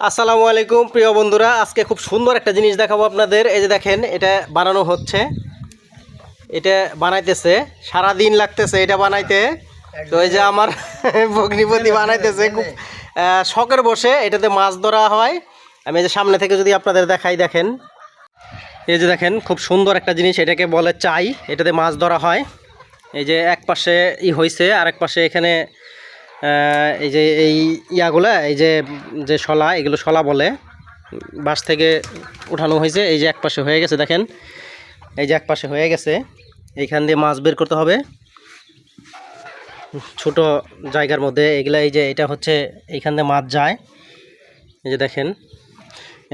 আসসালামু আলাইকুম প্রিয় বন্ধুরা। আজকে খুব সুন্দর একটা জিনিস দেখাবো আপনাদের। এই যে দেখেন এটা বানানো হচ্ছে। এটা বানাইতেছে। সারা দিন লাগতেছে এটা বানাইতে। তো এই যে আমার ভগ্নিপতি বানাইতেছে। খুব শখের বসে এটাতে মাছ ধরা হয়। আমি এই যে সামনে থেকে যদি আপনাদের দেখাই দেখেন। এই যে দেখেন খুব সুন্দর একটা জিনিস। এটাকে বলে চাই। এটাতে মাছ ধরা হয়। এই যে এক পাশে ই হয়েছে আর এক পাশে এখানে এই যে এই ইয়াগুলা, এই যে যে শলা, এগুলো শলা বলে। বাস থেকে উঠানো হয়েছে, এই যে এক পাশে হয়ে গেছে, দেখেন। এই যে এক পাশে হয়ে গেছে, এইখান দিয়ে মাছ বের করতে হবে। ছোট জায়গার মধ্যে, এগুলা এই যে, এটা হচ্ছে, এইখান দিয়ে মাছ যায়। এই যে দেখেন,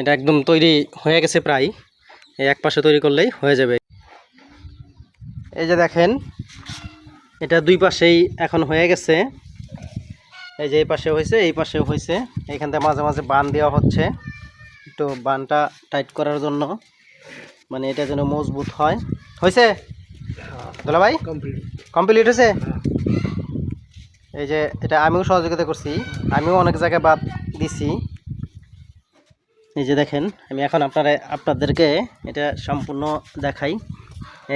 এটা একদম তৈরি হয়ে গেছে প্রায়। এই এক পাশে তৈরি করলেই হয়ে যাবে। এই যে দেখেন, এটা দুই পাশেই এখন হয়ে গেছে। এই যে এই পাশে হয়েছে এই পাশেও হয়েছে। এইখান থেকে মাঝে মাঝে বান দেওয়া হচ্ছে। একটু বানটা টাইট করার জন্য। মানে এটা যেন মজবুত হয়। হয়েছে? দোলা ভাই? কমপ্লিট হয়েছে? এই যে এটা আমিও সহযোগিতা করছি। আমিও অনেক জায়গায় বাদ দিছি। এই যে দেখেন আমি এখন আপনারা আপনাদেরকে এটা সম্পূর্ণ দেখাই।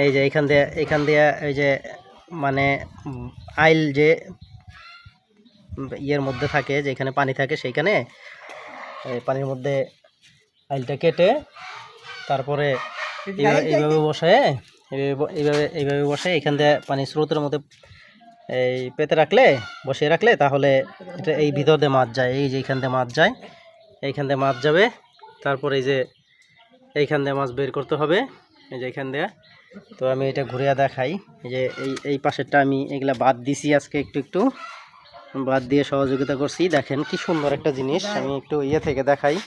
এই যে এইখান দিয়ে এইখান দিয়ে এই যে মানে আইল যে ইয়ের মধ্যে থাকে যেখানে পানি থাকে সেইখানে এই পানির মধ্যে আইলটা কেটে তারপরে এইভাবে বসে এইভাবে এইভাবে বসে এখান দিয়ে পানি স্রোতের মধ্যে এই পেতে রাখলে বসিয়ে রাখলে তাহলে এটা এই ভিতর দিয়ে মাছ যায় এই যে এইখান দিয়ে মাছ যায় এইখান দিয়ে মাছ যাবে তারপরে এই যে এইখান দিয়ে মাছ বের করতে হবে এই যে এইখান দিয়ে। তো আমি এটা ঘুরে দেখাই যে এই এই পাশেরটা আমি এগুলা বাদ দিছি আজকে একটু একটু। বাদ দিয়ে সহযোগিতা করছি। দেখেন কি সুন্দর একটা জিনিস। আমি একটু ইয়ে থেকে দেখাই।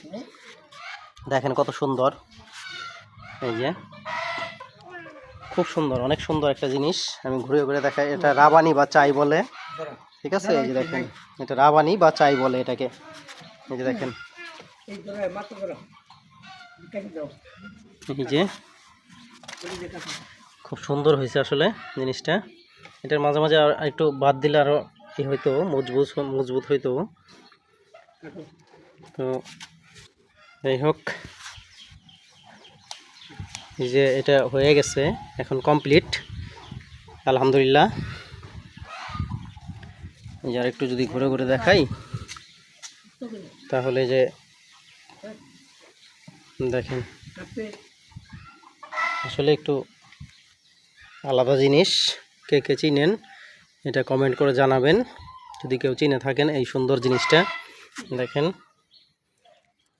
দেখেন কত সুন্দর। এই যে। খুব সুন্দর, অনেক সুন্দর একটা জিনিস। আমি ঘুরে ঘুরে দেখাই। এটা রাবানি বা চাই বলে। ঠিক আছে? এই যে দেখেন। এটা রাবানি বা চাই বলে এটাকে। এই যে দেখেন। এই যে। খুব সুন্দর হয়েছে আসলে জিনিসটা। এটার মাঝে মাঝে আর একটু বাদ দিলে আরও ই হইতো মজবুত মজবুত হইতো তো। যাই হোক যে এটা হয়ে গেছে, এখন কমপ্লিট আলহামদুলিল্লাহ। আর একটু যদি ঘুরে ঘুরে দেখাই, তাহলে যে দেখেন, আসলে একটু আলাদা জিনিস, কে কে চিনেন? এটা কমেন্ট করে জানাবেন। যদি কেউ চিনে থাকেন এই সুন্দর জিনিসটা, দেখেন।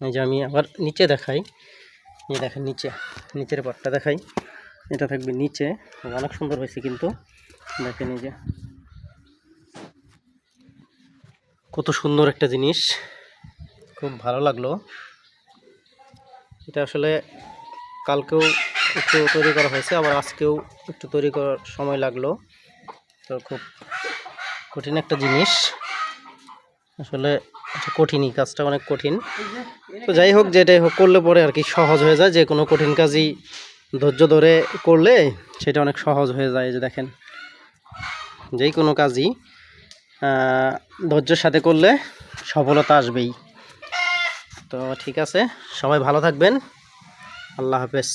এই যে আমি আবার নিচে দেখাই। এই দেখেন নিচে, নিচের পাটটা দেখাই। এটা থাকবে নিচে। অনেক সুন্দর হয়েছে কিন্তু। দেখেন এই যে। কত সুন্দর একটা জিনিস। খুব ভালো লাগল। এটা আসলে কালকেও একটু তৈরি করা হয়েছে, আবার আজকেও একটু তৈরি করার সময় লাগল। তো খুব কঠিন একটা জিনিস। আসলে কঠিনই কাজটা অনেক কঠিন। তো যাই হোক, যেটাই হোক, করলে পরে আর কি সহজ হয়ে যায়। যে কোনো কঠিন কাজই ধৈর্য ধরে করলে সেটা অনেক সহজ হয়ে যায় যে দেখেন। যেই কোনো কাজই ধৈর্যের সাথে করলে সফলতা আসবেই। তো ঠিক আছে, সবাই ভালো থাকবেন। আল্লাহ হাফেজ।